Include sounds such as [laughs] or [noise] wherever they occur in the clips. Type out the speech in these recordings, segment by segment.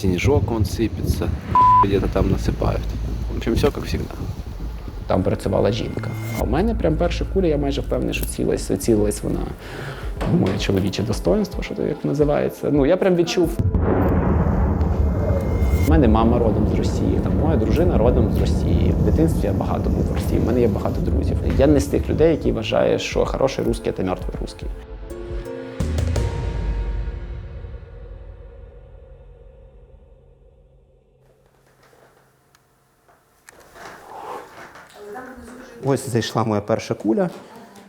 снежок он сыпется, [laughs] где-то там насыпают. В общем, все как всегда. Там працювала жінка. А у мене прям перша куля, я майже впевнений, що цілилась, цілилась вона в моє чоловіче достоинство, що то як називається. Ну, я прям відчув. У мене мама родом з Росії, там моя дружина родом з Росії. В дитинстві я багато був в Росії. У мене є багато друзів. Я не з тих людей, які вважають, що хороший русський це мертвий русський. Ось зайшла моя перша куля.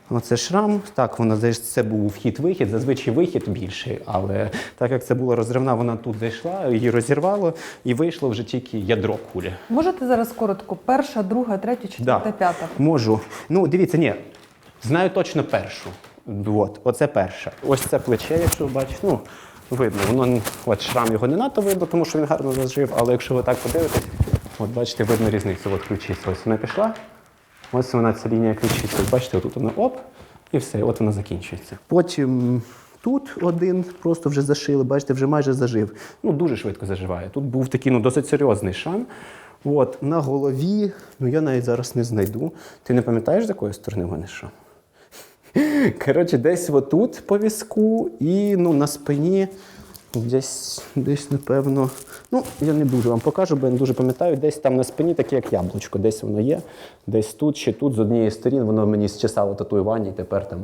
Оце шрам. Так, вона це був вхід-вихід. Зазвичай вихід більший, але так як це була розривна, вона тут зайшла, її розірвало і вийшло вже тільки ядро кулі. Можете зараз коротко? Перша, друга, третя, четверта, п'ята. Можу. Ну, дивіться, ні. Знаю точно першу. От, оце перша. Ось це плече, якщо ви бачите, ну, видно. Воно от шрам його не надто видно, тому що він гарно зажив. Але якщо ви так подивитесь, от бачите, видно різницю. От ключиця. Ось вона пішла. Ось вона ця лінія ключиці. Бачите, отут вона оп, і все, от вона закінчується. Потім тут один просто вже зашили, бачите, вже майже зажив. Ну, дуже швидко заживає. Тут був такий ну, досить серйозний шрам. От, на голові, ну я навіть зараз не знайду. Ти не пам'ятаєш, з якої сторони в мене що? [laughs] Коротше, десь отут по візку і ну, на спині десь, десь, напевно. Ну, я не дуже вам покажу, бо я не дуже пам'ятаю. Десь там на спині таке, як яблучко, десь воно є. Десь тут чи тут, з однієї сторін, воно мені зчесало татуювання, і тепер там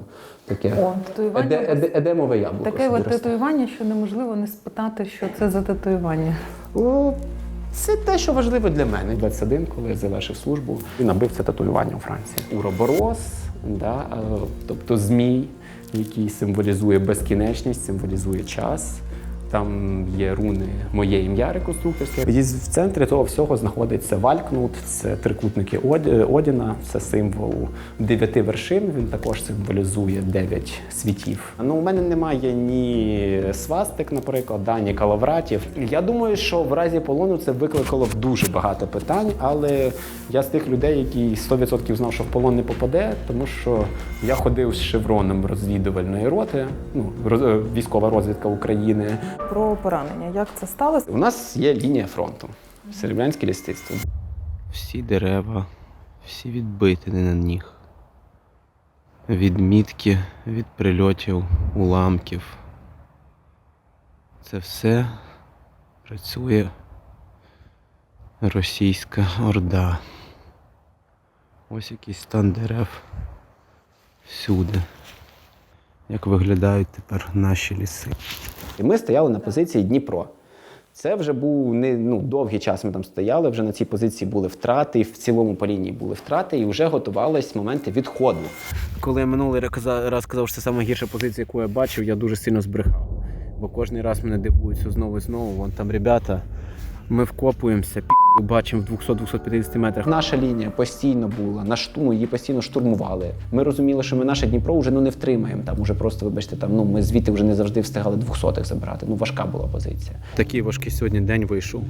таке О, татуювання еде, еде, едемове яблуко. Таке от татуювання, що неможливо не спитати, що це за татуювання. О, Це те, що важливо для мене. 21, коли я завершив службу і набив це татуювання у Франції. Уроборос, да, е, тобто змій, який символізує безкінечність, символізує час. Там є руни моє ім'я реконструкторське. І в центрі того всього знаходиться Валькнут, це трикутники Оді- Одіна, це символ дев'яти вершин. Він також символізує дев'ять світів. Ну, у мене немає ні свастик, наприклад, да, ні калавратів. Я думаю, що в разі полону це викликало б дуже багато питань, але я з тих людей, які 100% знав, що в полон не попаде, тому що я ходив з шевроном розвідувальної роти, ну е, військова розвідка України. Про поранення. Як це сталося? У нас є лінія фронту. Серебрянське лісництво. Всі дерева, всі відбитини на ніг. Відмітки від прильотів, уламків. Це все працює російська орда. Ось якийсь стан дерев всюди. Як виглядають тепер наші ліси. І ми стояли на позиції Дніпро. Це вже був не ну, довгий час. Ми там стояли. Вже на цій позиції були втрати, і в цілому по лінії були втрати, і вже готувались моменти відходу. Коли я минулий раз казав, що це найгірша позиція, яку я бачив, я дуже сильно збрехав. Бо кожен раз мене дивують знову і знову. Вон там ребята, ми вкопуємося, бачимо в 200-250 метрах. Наша лінія постійно була на штурму, її постійно штурмували. Ми розуміли, що ми наше Дніпро вже ну не втримаємо. Там уже просто, вибачте, там ну ми звідти вже не завжди встигали 200-х забирати. Ну важка була позиція. Такий важкий сьогодні день вийшов.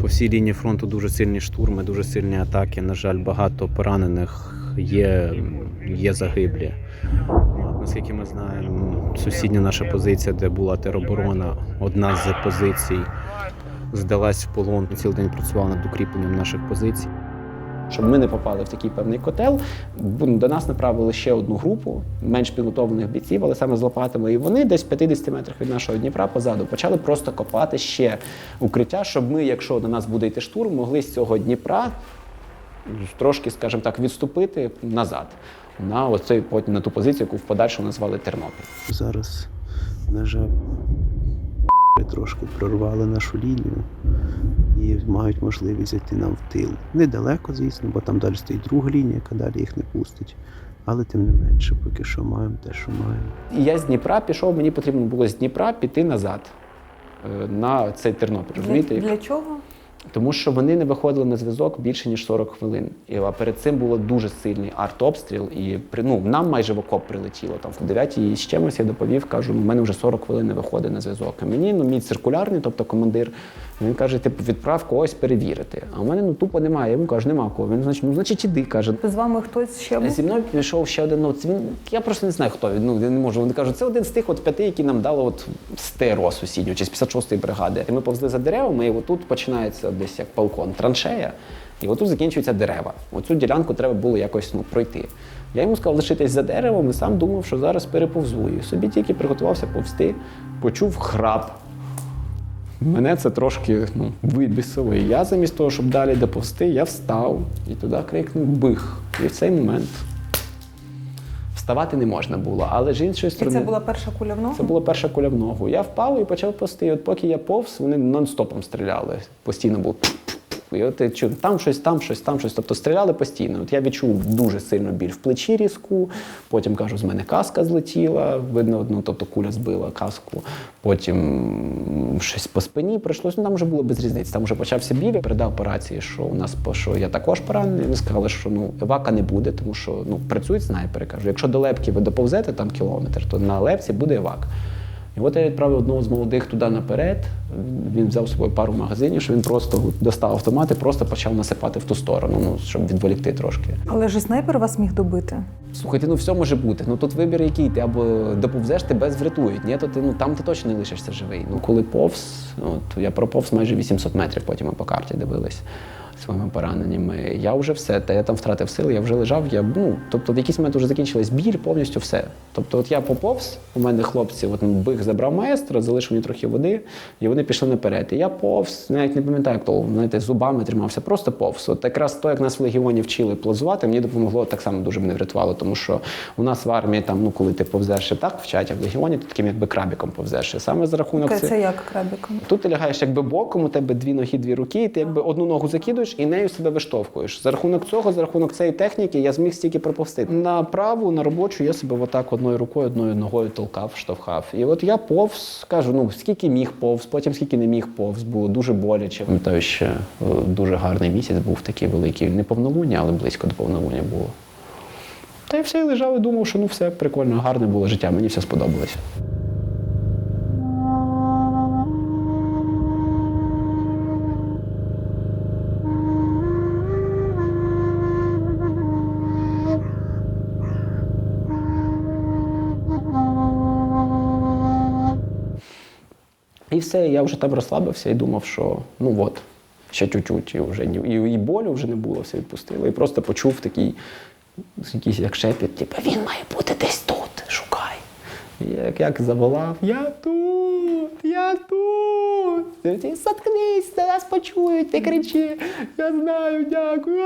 По всій лінії фронту дуже сильні штурми, дуже сильні атаки. На жаль, багато поранених є, є загиблі. Наскільки ми знаємо, сусідня наша позиція, де була тероборона, одна з позицій здалась в полон. Цілий день працювала над укріпленням наших позицій. Щоб ми не попали в такий певний котел, до нас направили ще одну групу менш підготовлених бійців, але саме з лопатами. І вони десь в 50 метрах від нашого Дніпра позаду почали просто копати ще укриття, щоб ми, якщо до нас буде йти штурм, могли з цього Дніпра трошки, скажімо так, відступити назад на оцей потім на ту позицію, яку в подальшому назвали Тернопіль. Зараз, на жаль, трошки прорвали нашу лінію і мають можливість зайти нам в тил. Недалеко, звісно, бо там далі стоїть друга лінія, яка далі їх не пустить. Але тим не менше, поки що маємо те, що маємо. І я з Дніпра пішов, мені потрібно було з Дніпра піти назад е, на цей Тернопіль. Для, для чого? Тому що вони не виходили на зв'язок більше ніж 40 хвилин. І а перед цим було дуже сильний артобстріл, і ну нам майже в окоп прилетіло. Там в 9 і з чимось я доповів, кажу, у мене вже 40 хвилин не виходить на зв'язок. А мені ну мій циркулярний, тобто командир, Він каже: типу, відправ когось перевірити. А у мене ну тупо немає. Я йому кажу, нема кого. Він значить, ну значить іди, каже. З вами хтось ще був? Зі мною пішов ще один. Ну, він, я просто не знаю, хто він. Ну, я не можу. Вони кажуть, це один з тих от п'яти, які нам дали от з ТРО сусіднього, чи з 56-ї бригади. І ми повзли за деревами, і отут починається десь як балкон, траншея, і отут закінчуються дерева. Оцю ділянку треба було якось ну, пройти. Я йому сказав лишитись за деревом і сам думав, що зараз переповзу. І собі тільки приготувався повзти, почув храп. Мене це трошки ну, вибісило. І я замість того, щоб далі доповзти, я встав і туди крикнув бих. І в цей момент вставати не можна було. Але з іншої сторони, це була перша куля в ногу? це була перша куля в ногу. Я впав і почав повзти. І От поки я повз, вони нон-стопом стріляли. Постійно було. І от ти чув, там щось, там щось, там щось. Тобто стріляли постійно. От я відчув дуже сильно біль в плечі різку. Потім кажу, з мене каска злетіла. Видно, ну, тобто куля збила каску. Потім щось по спині прийшлось. Ну там вже було без різниці. Там вже почався біль. Передав по рації, що у нас що я також поранений. Вони сказали, що ну евака не буде, тому що ну працюють снайпери. Кажу, якщо до лепки ви доповзете там кілометр, то на лепці буде евак. І от я відправив одного з молодих туди наперед. Він взяв з собою пару магазинів, що він просто достав автомат і просто почав насипати в ту сторону, ну щоб відволікти трошки. Але ж снайпер вас міг добити. Слухайте, ну все може бути. Ну тут вибір який ти або доповзеш, тебе зврятують. Ні, то ти ну там ти точно не лишишся живий. Ну коли повз, от я проповз майже 800 метрів, потім ми по карті дивились своїми пораненнями. Я вже все, та я там втратив сили, я вже лежав. Я ну тобто в якийсь момент вже закінчилась біль, повністю все. Тобто, от я поповз, у мене хлопці, от биг забрав маестро, залишив мені трохи води, і вони пішли наперед. І я повз, навіть не пам'ятаю, як то знаєте, зубами тримався, просто повз. От якраз то, як нас в легіоні вчили плазувати, мені допомогло так само дуже мене врятувало, тому що у нас в армії там, ну коли ти повзеш і так вчать, а в легіоні ти таким якби крабіком повзеш. І саме за рахунок Це, це як крабіком? Тут ти лягаєш якби боком, у тебе дві ноги, дві руки, і ти якби одну ногу закидуєш і нею себе виштовхуєш. За рахунок цього, за рахунок цієї техніки, я зміг стільки проповсти. На праву, на робочу я себе отак одною рукою, одною ногою толкав, штовхав. І от я повз, кажу, ну скільки міг повз, потім скільки не міг повз, було дуже боляче. Пам'ятаю, ще е, дуже гарний місяць був такий великий, не повнолуння, але близько до повнолуння було. Та й все, і лежав і думав, що ну все прикольно, гарне було життя, мені все сподобалось. І все, я вже там розслабився і думав, що ну от, ще чуть-чуть, і вже і, і болю вже не було, все відпустило. І просто почув такий якийсь як шепіт, типу, він має бути десь тут, шукай. І як, як заволав, я тут, я тут. Ті, Заткнись, нас почують, ти кричи. Я знаю, дякую.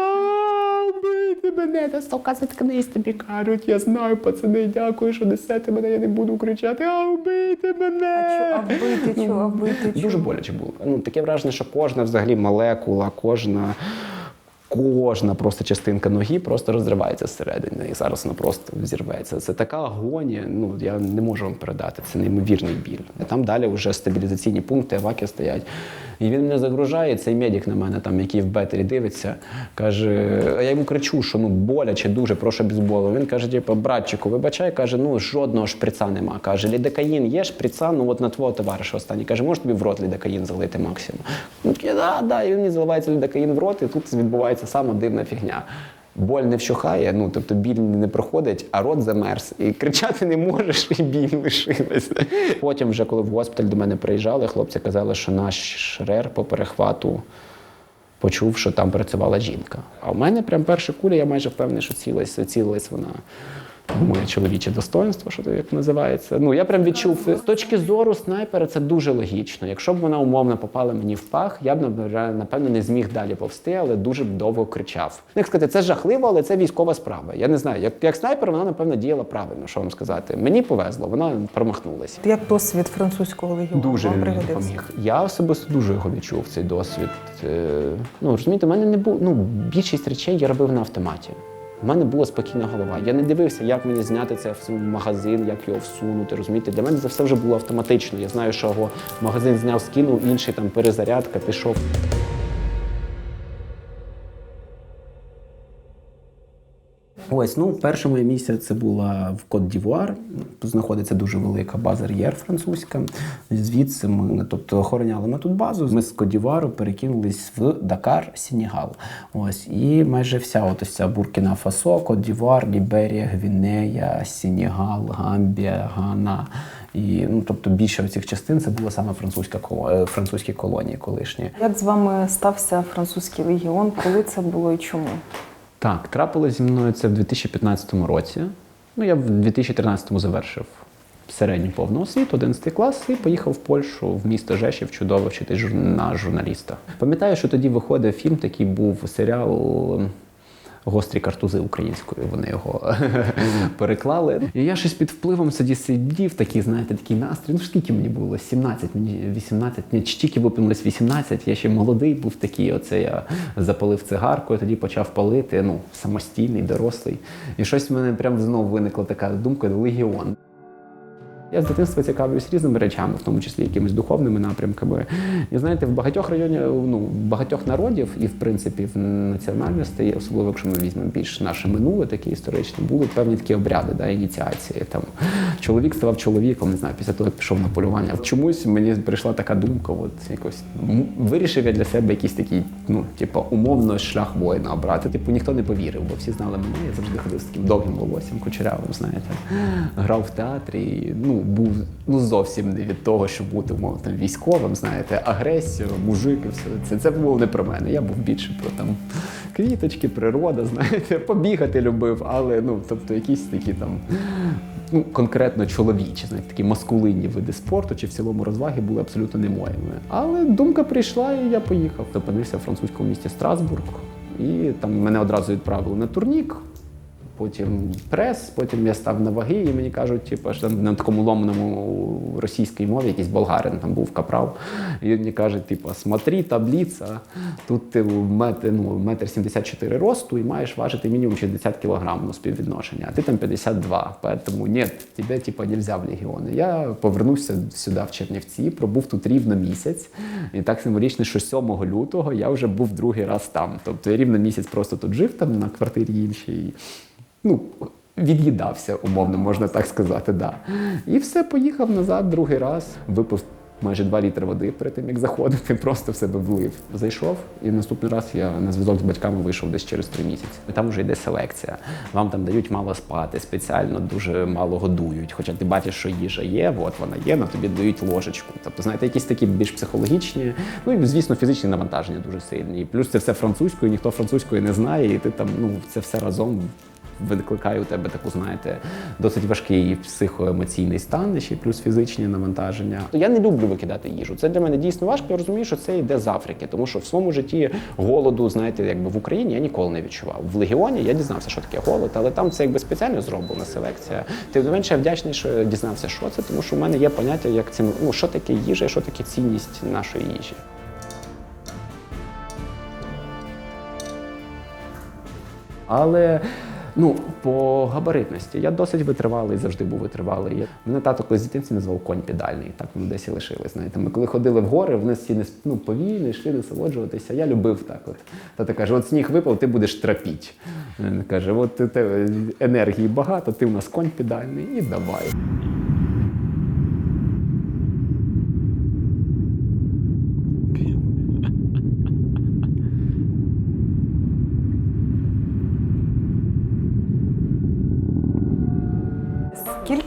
Вбийте мене, та сука, заткнись, тобі кажуть. Я знаю, пацани, дякую, що несете мене, я не буду кричати. А вбити мене. А чо- а вбити чого? А вбити Дуже боляче було. Ну, таке враження, що кожна взагалі молекула, кожна. Кожна просто частинка ноги просто розривається зсередини, і зараз вона просто зірветься. Це така агонія. Ну я не можу вам передати. Це неймовірний біль. А там далі вже стабілізаційні пункти, аваки стоять. І він мене загружає. Цей медик на мене, там, який в бетері дивиться, каже: а я йому кричу, що ну боляче дуже, прошу бізболу. Він каже: типу, братчику, вибачай, каже, ну жодного шприца нема. Каже, лідокаїн є шприца, ну от на твого товариша останній. Каже, можеш тобі в рот лідокаїн залити максимум. Ну, да, да, і він мені заливається лідокаїн в рот, і тут відбувається сама дивна фігня. Боль не вщухає, ну тобто біль не проходить, а рот замерз. І кричати не можеш, і біль лишилась. Потім, вже коли в госпіталь до мене приїжджали, хлопці казали, що наш шрер по перехвату почув, що там працювала жінка. А в мене прям перша куля, я майже впевнений, що цілилась, цілилась вона. Моє чоловіче достоинство, що то як називається. Ну я прям відчув з точки зору снайпера, це дуже логічно. Якщо б вона умовно попала мені в пах, я б напевно, не зміг далі повсти, але дуже б довго кричав. Ну, Як сказати, це жахливо, але це військова справа. Я не знаю. Як, як снайпер, вона напевно діяла правильно. Що вам сказати? Мені повезло, вона промахнулася. Як досвід французького легіону Дуже вам пригодився? допоміг. Я особисто дуже його відчув цей досвід. Е, Ну розумієте, в мене не було. Ну більшість речей я робив на автоматі. У мене була спокійна голова. Я не дивився, як мені зняти це в магазин, як його всунути. Розумієте, для мене це все вже було автоматично. Я знаю, що його магазин зняв, скинув, інший там перезарядка, пішов. Ось, ну, перше моє місце це була в Кот Дівуар. Тут знаходиться дуже велика база Р'єр французька. Звідси ми, тобто, охороняли ми тут базу. Ми з Кот Дівуару перекинулись в Дакар, Сенегал. Ось, і майже вся от ось ця Буркіна Фасо, Кот Дівуар, Ліберія, Гвінея, Сенегал, Гамбія, Гана. І, ну, тобто більше цих частин це була саме французька е, французькі колонії колишні. Як з вами стався французький легіон? Коли це було і чому? Так, трапилось зі мною це в 2015 році. Ну, я в 2013-му завершив середню повну освіту, 11 клас, і поїхав в Польщу в місто Жешів, чудово вчитись на журналіста. Пам'ятаю, що тоді виходив фільм, такий був серіал. Гострі картузи українською, вони його [laughs] переклали. І я щось під впливом тоді сидів, такий, знаєте, такий настрій. Ну скільки мені було? 17, мені 18, ні, тільки випинулось 18, я ще молодий був такий. Оце я запалив цигарку, я тоді почав палити, ну, самостійний, дорослий. І щось в мене прям знову виникла така думка легіон. Я з дитинства цікавлюсь різними речами, в тому числі якимись духовними напрямками. І знаєте, в багатьох районах, ну, в багатьох народів і в принципі в національності, особливо якщо ми візьмемо більш наше минуле, таке історичне, були певні такі обряди, да, ініціації. Там чоловік ставав чоловіком, не знаю, після того як пішов на полювання. Чомусь мені прийшла така думка, от якось вирішив я для себе якийсь такий, ну, типу, умовно шлях воїна обрати. Типу, ніхто не повірив, бо всі знали мене. Я завжди ходив з таким довгим волоссям, кучерявим, знаєте, грав в театрі. Ну, був ну зовсім не від того, щоб бути умовно там військовим, знаєте, агресія, мужик і все це. Це було не про мене. Я був більше про там квіточки, природа, [laughs] знаєте, побігати любив, але ну, тобто, якісь такі там. Ну, конкретно чоловічі, знаєте, такі маскулинні види спорту чи в цілому розваги були абсолютно не моїми. Але думка прийшла, і я поїхав. Опинився в французькому місті Страсбург, і там мене одразу відправили на турнік потім прес, потім я став на ваги, і мені кажуть, типу, що на такому ломаному російській мові якийсь болгарин там був капрал. І він мені каже, типу, смотри, таблиця, тут ти метр, ну, метр 74 росту і маєш важити мінімум 60 кілограм ну, співвідношення, а ти там 52. Поэтому ні, тебе типу, нельзя в легіони. Я повернувся сюди в Чернівці, пробув тут рівно місяць. І так символічно, що 7 лютого я вже був другий раз там. Тобто я рівно місяць просто тут жив там на квартирі іншій ну, від'їдався, умовно, можна так сказати, да. І все, поїхав назад другий раз, випив майже 2 літри води перед тим, як заходити, просто в себе влив. Зайшов, і наступний раз я на зв'язок з батьками вийшов десь через три місяці. Там вже йде селекція. Вам там дають мало спати, спеціально дуже мало годують. Хоча ти бачиш, що їжа є, от вона є, на тобі дають ложечку. Тобто, знаєте, якісь такі більш психологічні, ну і звісно, фізичні навантаження дуже сильні. І плюс це все французькою, ніхто французькою не знає, і ти там ну це все разом викликає у тебе таку, знаєте, досить важкий психоемоційний стан, ще плюс фізичні навантаження. Я не люблю викидати їжу. Це для мене дійсно важко. Я розумію, що це йде з Африки, тому що в своєму житті голоду, знаєте, якби в Україні я ніколи не відчував. В Легіоні я дізнався, що таке голод, але там це якби спеціально зроблена селекція. Тим не менше, я вдячний, що дізнався, що це, тому що в мене є поняття, як ці, ну, що таке їжа, що таке цінність нашої їжі. Але ну, по габаритності я досить витривалий, завжди був витривалий. Мене тато колись дитинці назвав конь педальний. Так ми десь і лишили. Знаєте, ми коли ходили в гори, вони всі не ну, повільно йшли насолоджуватися. Я любив так. От. Тато каже: от сніг випав, ти будеш трапіть. Він каже: от у енергії багато, ти в нас конь педальний, і давай.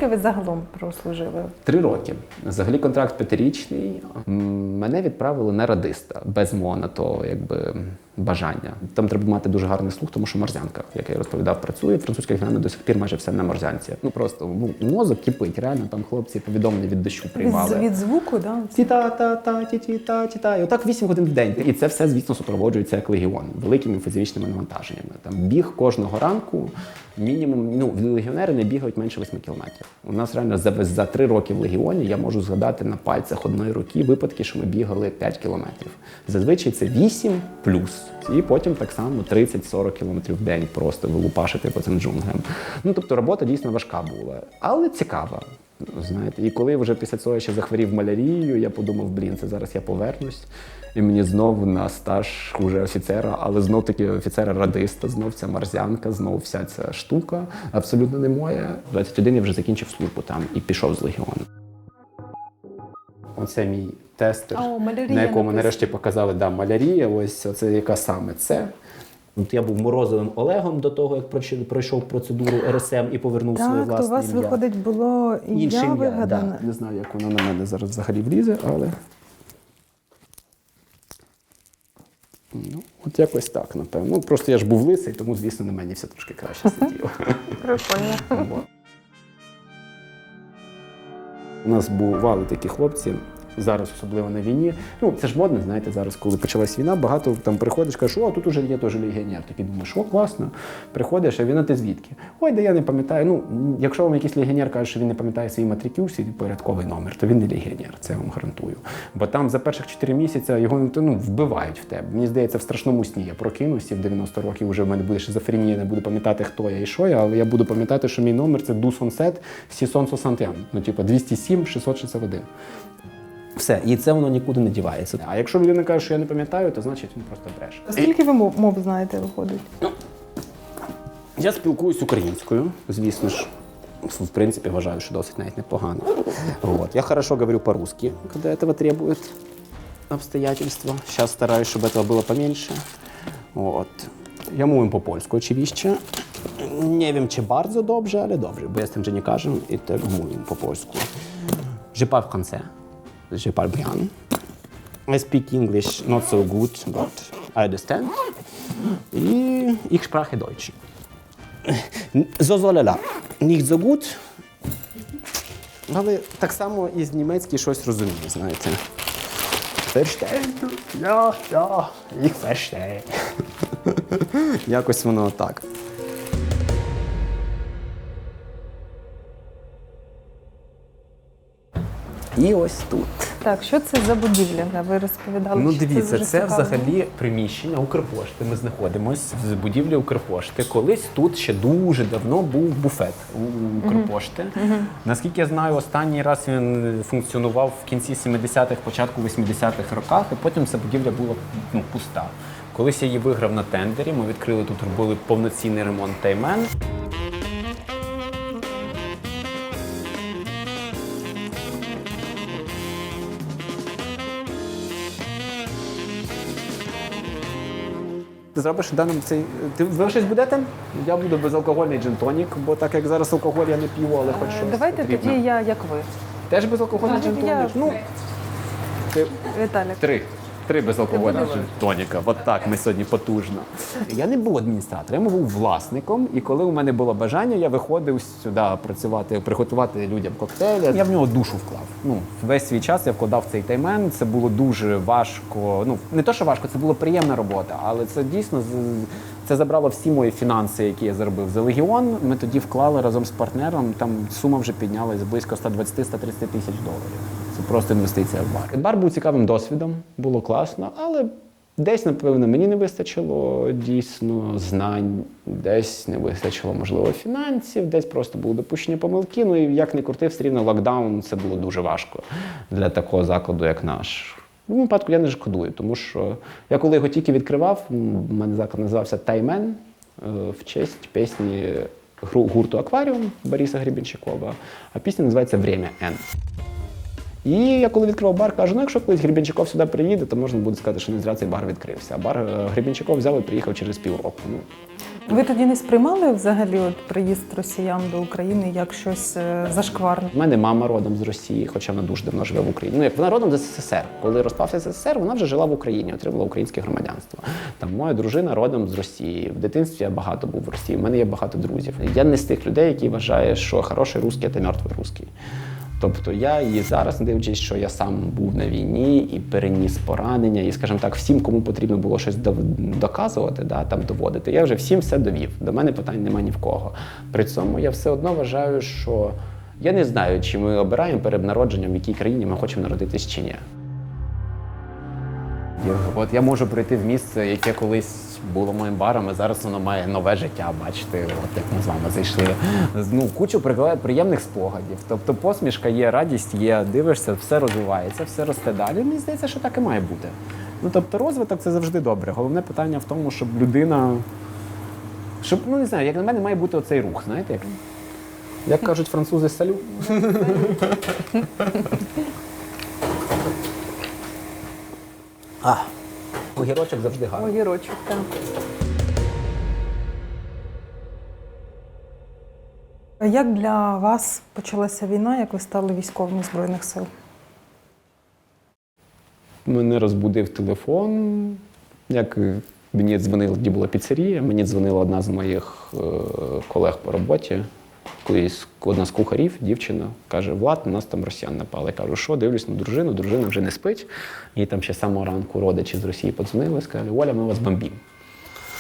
Скільки ви загалом прослужили? Три роки. Взагалі контракт п'ятирічний. Мене відправили на радиста без МОНа, то якби бажання. Там треба мати дуже гарний слух, тому що морзянка, як я розповідав, працює. Французька гімназія до сих пір майже все на морзянці. Ну просто ну, мозок кипить. Реально там хлопці повідомлення від дощу приймали. від звуку, да? Ті-та, та, та, ті, ті, та, ті, та. І отак 8 годин в день. І це все, звісно, супроводжується як легіон, великими фізичними навантаженнями. Там біг кожного ранку, мінімум, ну, легіонери не бігають менше 8 кілометрів. У нас реально за, за 3 роки в легіоні я можу згадати на пальцях одної руки випадки, що ми бігали 5 кілометрів. Зазвичай це 8 плюс. І потім так само 30-40 кілометрів в день просто вилупашити по цим джунглям. Ну тобто робота дійсно важка була, але цікава. Знаєте, і коли вже після цього ще захворів малярією, я подумав, блін, це зараз я повернусь. І мені знов на стаж уже офіцера, але знов таки офіцера-радиста, знов ця марзянка, знов вся ця штука абсолютно не моя. 21 я вже закінчив службу там і пішов з легіону. Оце мій тестер, О, малярія на якому написано. нарешті показали да, малярія. Ось це яка саме це. От я був морозовим Олегом до того, як пройшов процедуру РСМ і повернув своє Так, то власне у вас ім'я. виходить було Інше ім'я ім'я, вигадане. Да. Не знаю, як воно на мене зараз взагалі влізе, але. Ну, от якось так, напевно. Ну, просто я ж був лисий, тому, звісно, на мені все трошки краще сиділо. Прикольно. [laughs] У нас бували такі хлопці. Зараз, особливо на війні. Ну, це ж модно, знаєте, зараз, коли почалась війна, багато там приходиш, кажеш, о, тут уже є теж легіонер. Ти думаєш, о, класно. Приходиш, а він, а ти звідки? Ой, да я не пам'ятаю. Ну, якщо вам якийсь легіонер каже, що він не пам'ятає свій матрикюр, свій порядковий номер, то він не легіонер, це я вам гарантую. Бо там за перших 4 місяці його ну, вбивають в тебе. Мені здається, в страшному сні я прокинуся в 90 років вже в мене буде шизофренія, я не буду пам'ятати, хто я і що я, але я буду пам'ятати, що мій номер це Дусон Сет Сісон Сосантян. Ну, типу, 207 661. Все, і це воно нікуди не дівається. А якщо людина каже, що я не пам'ятаю, то значить він просто бреше. Скільки ви мов, мов знаєте, виходить? Я спілкуюсь українською, звісно ж. В принципе, вважаю, що досить навіть непогано. Вот. Я хорошо говорю по-русски, когда этого требуют обстоятельства. Сейчас стараюсь, чтобы этого было поменьше. Вот. Я mówię po polsku oczywiście. Nie wiem, czy bardzo dobrze, ale dobrze, bo jestem dziennikarzem i też mówię po polsku. Je parle français. Je parle bien. I speak English not so good, but I understand. I ich spreche Deutsch. So Зозоляля. Nicht so gut. Але так само і з німецьки щось розумію, знаєте. Verstehen du? Ja, ja, ich verstehe. Якось воно так. І ось тут. Так, що це за будівля? Ви розповідали. Ну, що дивіться, дуже це взагалі приміщення Укрпошти. Ми знаходимося в будівлі Укрпошти. Колись тут ще дуже давно був буфет у Укрпошти. Наскільки я знаю, останній раз він функціонував в кінці 70-х, початку 80-х роках, і потім ця будівля була ну, пуста. Колись я її виграв на тендері. Ми відкрили тут, робили повноцінний ремонт таймен. Ти зробиш даним цей. Ти ви щось будете? Я буду безалкогольний джин-тонік, бо так як зараз алкоголь я не п'ю, але хоч Е, щось. Давайте потрібно. тоді я як ви. Теж безалкогольний джентонік? джин-тонік? я- Ну, ти Віталік. три. Три безалкогольних тоніка. От так ми сьогодні потужно. Я не був адміністратором, я був власником. І коли у мене було бажання, я виходив сюди працювати, приготувати людям коктейлі. Я в нього душу вклав. Ну, весь свій час я вкладав цей таймен. Це було дуже важко. Ну не то, що важко, це була приємна робота, але це дійсно це забрало всі мої фінанси, які я заробив за легіон. Ми тоді вклали разом з партнером. Там сума вже піднялась близько 120-130 тисяч доларів. Це просто інвестиція в бар. Бар був цікавим досвідом, було класно, але десь, напевно, мені не вистачило дійсно знань, десь не вистачило, можливо, фінансів, десь просто було допущення помилки. Ну і як не крутив, все рівно локдаун це було дуже важко для такого закладу, як наш. В будь-якому випадку я не шкодую, тому що я коли його тільки відкривав, в мене заклад називався Таймен е, в честь пісні гурту Акваріум Бориса Гребенщикова, а пісня називається Время Н. І я коли відкривав бар, кажу, ну якщо колись Гребенщиков сюди приїде, то можна буде сказати, що не зря цей бар відкрився. А бар е, Гребенщиков взяв і приїхав через півроку. Ну, Ви тоді не сприймали взагалі от приїзд росіян до України як щось е, зашкварне? У мене мама родом з Росії, хоча вона дуже давно живе в Україні. Ну як вона родом з СССР. Коли розпався СССР, вона вже жила в Україні, отримала українське громадянство. Там моя дружина родом з Росії. В дитинстві я багато був в Росії. У мене є багато друзів. Я не з тих людей, які вважають, що хороший русський це мертвий русський. Тобто я і зараз, не дивлячись, що я сам був на війні і переніс поранення, і, скажімо так, всім, кому потрібно було щось доказувати, да, там доводити, я вже всім все довів. До мене питань нема ні в кого. При цьому я все одно вважаю, що я не знаю, чи ми обираємо перед народженням, в якій країні ми хочемо народитись чи ні. От я можу прийти в місце, яке колись було моїм баром, а зараз воно має нове життя. Бачите, от як ми з вами зайшли. Ну, кучу приємних спогадів. Тобто посмішка є, радість є, дивишся, все розвивається, все росте далі. Мені здається, що так і має бути. Ну тобто, розвиток це завжди добре. Головне питання в тому, щоб людина. Щоб, ну не знаю, як на мене має бути оцей рух, знаєте, як, як кажуть французи салю. А, огірочок завжди гарний. Огірочок, так. Як для вас почалася війна, як ви стали військовими Збройних сил? Мене розбудив телефон. Як мені дзвонила, тоді була піцерія, мені дзвонила одна з моїх е, колег по роботі. Колись одна з кухарів, дівчина, каже: Влад, у нас там росіян напали. Я кажу, що дивлюсь на дружину, дружина вже не спить. Їй там ще з самого ранку родичі з Росії подзвонили, сказали, Оля, ми вас бомбимо.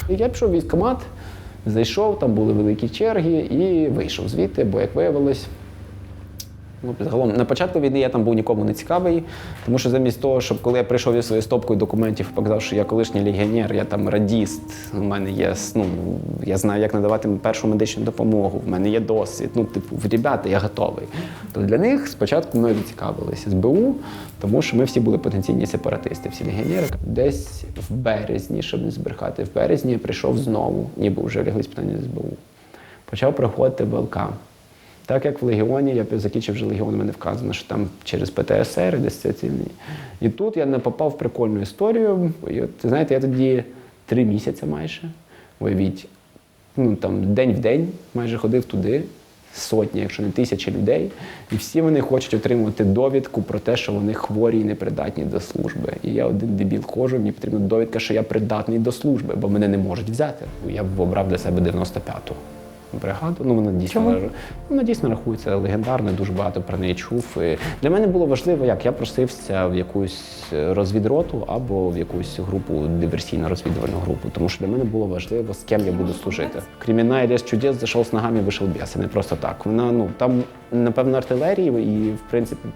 Я пішов в військкомат, зайшов, там були великі черги і вийшов звідти, бо як виявилось, Ну, загалом на початку війни я там був нікому не цікавий, тому що замість того, щоб коли я прийшов із своєю стопкою документів і показав, що я колишній легіонер, я там радіст, у мене є ну, я знаю, як надавати першу медичну допомогу, в мене є досвід. Ну, типу, ребята, я готовий. То для них спочатку мною зацікавилися СБУ, тому що ми всі були потенційні сепаратисти, всі легіонери. Десь в березні, щоб не збрехати, в березні я прийшов знову, ніби вже ляглись питання СБУ. Почав проходити ВЛК. Так як в Легіоні, я закінчив вже Легіон, мене вказано, що там через ПТСР дисоціаційний. І тут я не попав в прикольну історію. І от, знаєте, я тоді три місяці майже, уявіть, ну там день в день майже ходив туди, сотні, якщо не тисячі людей, і всі вони хочуть отримувати довідку про те, що вони хворі і непридатні до служби. І я один дебіл ходжу, мені потрібна довідка, що я придатний до служби, бо мене не можуть взяти. Я б обрав для себе 95-ту бригаду. Ну вона дійсно Чому? вона дійсно рахується легендарною, дуже багато про неї чув. І для мене було важливо, як я просився в якусь розвідроту або в якусь групу диверсійно-розвідувальну групу. Тому що для мене було важливо, з ким я буду служити. Кримінальний ліс чудес зайшов з ногами, вийшов без. Не просто так. Вона ну там напевно артилерії і в принципі.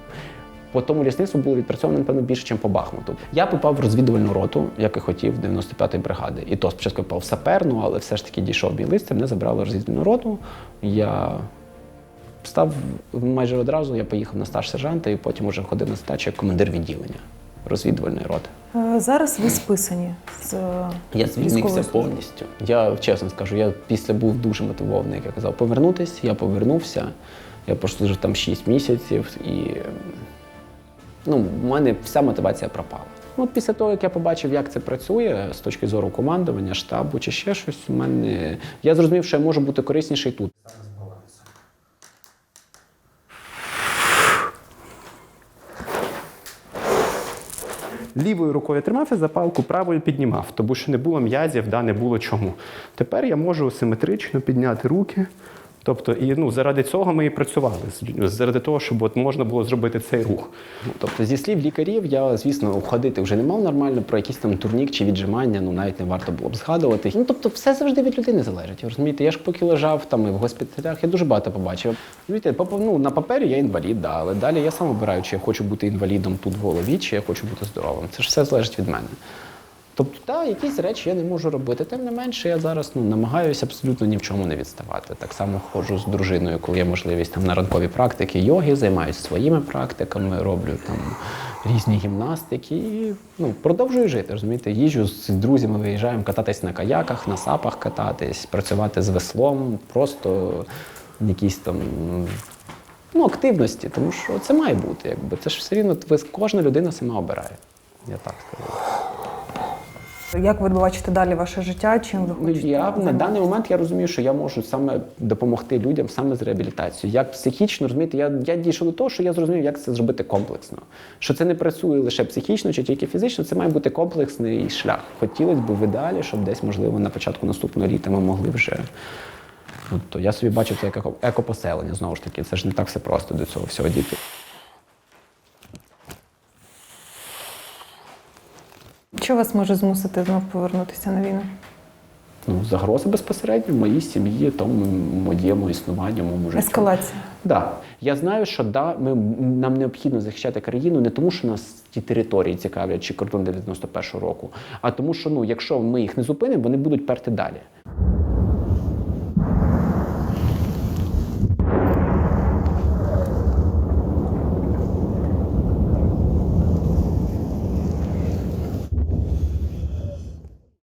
По тому лісництву було відпрацьовано, напевно, більше, ніж по Бахмуту. Я попав в розвідувальну роту, як і хотів, 95-ї бригади. І то спочатку попав в саперну, але все ж таки дійшов білий лист, мене забрали в розвідувальну роту. Я став майже одразу, я поїхав на стаж сержанта і потім уже ходив на стачу як командир відділення розвідувальної роти. Е, Зараз ви списані з е, Я звільнився повністю. Я чесно скажу, я після був дуже мотивований, як я казав, повернутися. Я повернувся. Я прослужив там 6 місяців і ну, в мене вся мотивація пропала. Ну, після того, як я побачив, як це працює з точки зору командування, штабу чи ще щось, у мене я зрозумів, що я можу бути корисніший тут. Лівою рукою тримався за палку, правою піднімав, тому що не було м'язів, да, не було чому. Тепер я можу симетрично підняти руки. Тобто, і ну, заради цього ми і працювали, заради того, щоб от можна було зробити цей рух. Ну, тобто, зі слів лікарів, я, звісно, ходити вже не мав нормально, про якийсь там турнік чи віджимання, ну навіть не варто було б згадувати. Ну, тобто, все завжди від людини залежить. Розумієте, я ж поки лежав там і в госпіталях, я дуже багато побачив. Розумієте, ну, на папері я інвалід, да, але далі я сам обираю, чи я хочу бути інвалідом тут в голові, чи я хочу бути здоровим. Це ж все залежить від мене. Тобто, так, якісь речі я не можу робити. Тим не менше, я зараз ну, намагаюся абсолютно ні в чому не відставати. Так само ходжу з дружиною, коли є можливість там на ранкові практики йоги, займаюся своїми практиками, роблю там різні гімнастики і ну, продовжую жити. Розумієте, їжджу з друзями, виїжджаємо кататись на каяках, на сапах кататись, працювати з веслом, просто якісь там. Ну, активності, тому що це має бути, якби це ж все рівно ви- кожна людина сама обирає. Я так скажу. Як ви бачите далі ваше життя? Чим ви хочете? я на даний момент я розумію, що я можу саме допомогти людям саме з реабілітацією. Як психічно, розумієте, я, я дійшов до того, що я зрозумів, як це зробити комплексно. Що це не працює лише психічно чи тільки фізично, це має бути комплексний шлях. Хотілося б в ідеалі, щоб десь, можливо, на початку наступного літа ми могли вже. То я собі бачу це як екопоселення, знову ж таки, це ж не так все просто до цього всього діти. Що вас може змусити знов повернутися на війну? Ну, загроза безпосередньо в моїй сім'ї, тому моєму існуванню, моєму життю. Ескалація. Да. Я знаю, що да, ми, нам необхідно захищати країну не тому, що нас ті території цікавлять чи кордон 91-го року, а тому, що ну, якщо ми їх не зупинимо, вони будуть перти далі.